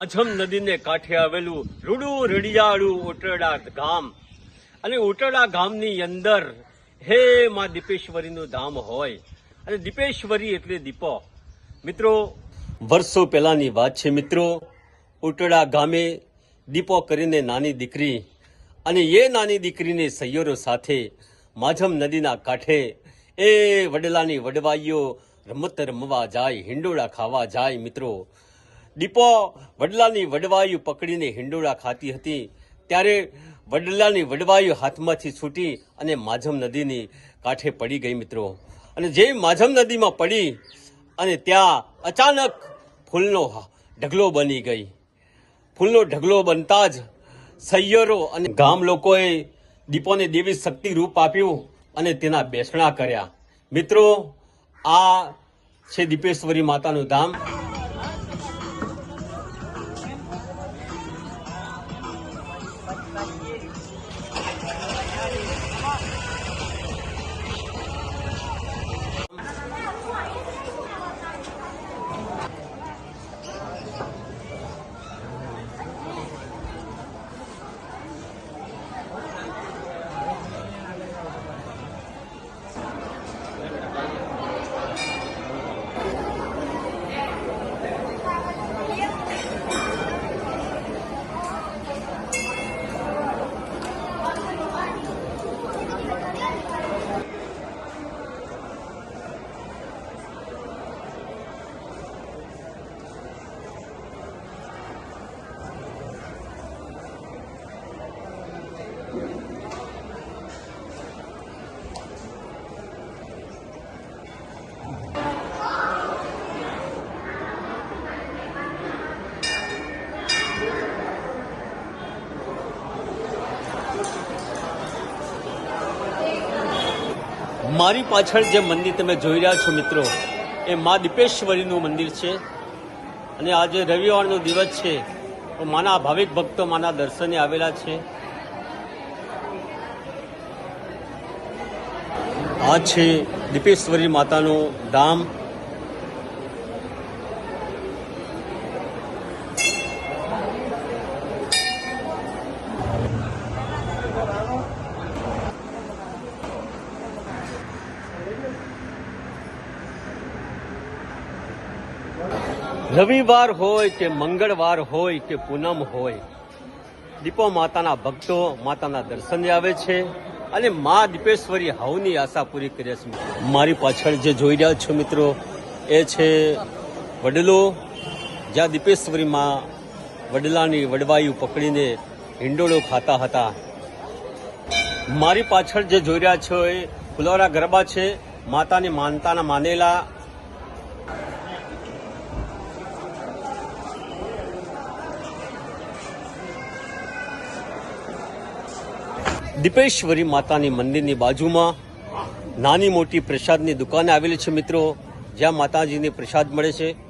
અજમ નદીને કાંઠે આવેલું રૂડું રડિયાળું ઓટરડા ગામ. અને ઓટરડા ગામની અંદર હે માં દીપેશ્વરીનું ધામ હોય. અને દીપેશ્વરી એટલે દીપો. મિત્રો, વર્ષો પહેલાની વાત છે મિત્રો ઓટરડા ગામે દીપો કરીને નાની દીકરી અને એ નાની દીકરીને સૈયરો સાથે માધમ નદીના કાંઠે એ વડલાની વડવાઈઓ રમત રમવા જાય, હિંડોળા ખાવા જાય મિત્રો. દીપો વડલાની વડવાયુ પકડીને હિંડોળા ખાતી હતી. ત્યારે વડલાની વડવાયુ હાથમાંથી છૂટી અને માધમ નદીની કાંઠે પડી ગઈ મિત્રો. અને જે માધમ નદીમાં પડી અને ત્યાં અચાનક ફૂલનો ઢગલો બની ગઈ. ફૂલનો ઢગલો બનતા જ સૈયરો અને ગામ લોકોએ દીપોને દેવી શક્તિ રૂપ આપ્યું અને તેના બેસણા કર્યા. મિત્રો, આ છે દીપેશ્વરી માતાનું ધામ. મારી પાછળ જે મંદિર તમે જોઈ રહ્યા છો મિત્રો, એ મા દીપેશ્વરીનું મંદિર છે. અને આજે રવિવારનો દિવસ છે, તો માના ભાવિક ભક્તો માના દર્શને આવેલા છે. આ છે દીપેશ્વરી માતાનું ધામ. રવિવાર હોય કે મંગળવાર હોય કે પૂનમ હોય, દીપો માતાના ભક્તો માતાના દર્શને આવે છે અને મા દીપેશ્વરી હાઉની આશા પૂરી કરે છે મારી પાછળ જે જોઈ રહ્યા છો મિત્રો, એ છે વડલો, જ્યાં દીપેશ્વરીમાં વડલાની વડવાયુ પકડીને હિંડોળો ખાતા હતા. મારી પાછળ જે જોઈ રહ્યા છો એ ફુલોરા ગરબા છે, માતાની માનતાના માનેલા દીપેશ્વરી માતાની મંદિરની બાજુમાં નાની મોટી પ્રસાદની દુકાન આવેલી છે મિત્રો. જ્યાં માતાજીને પ્રસાદ મળે છે.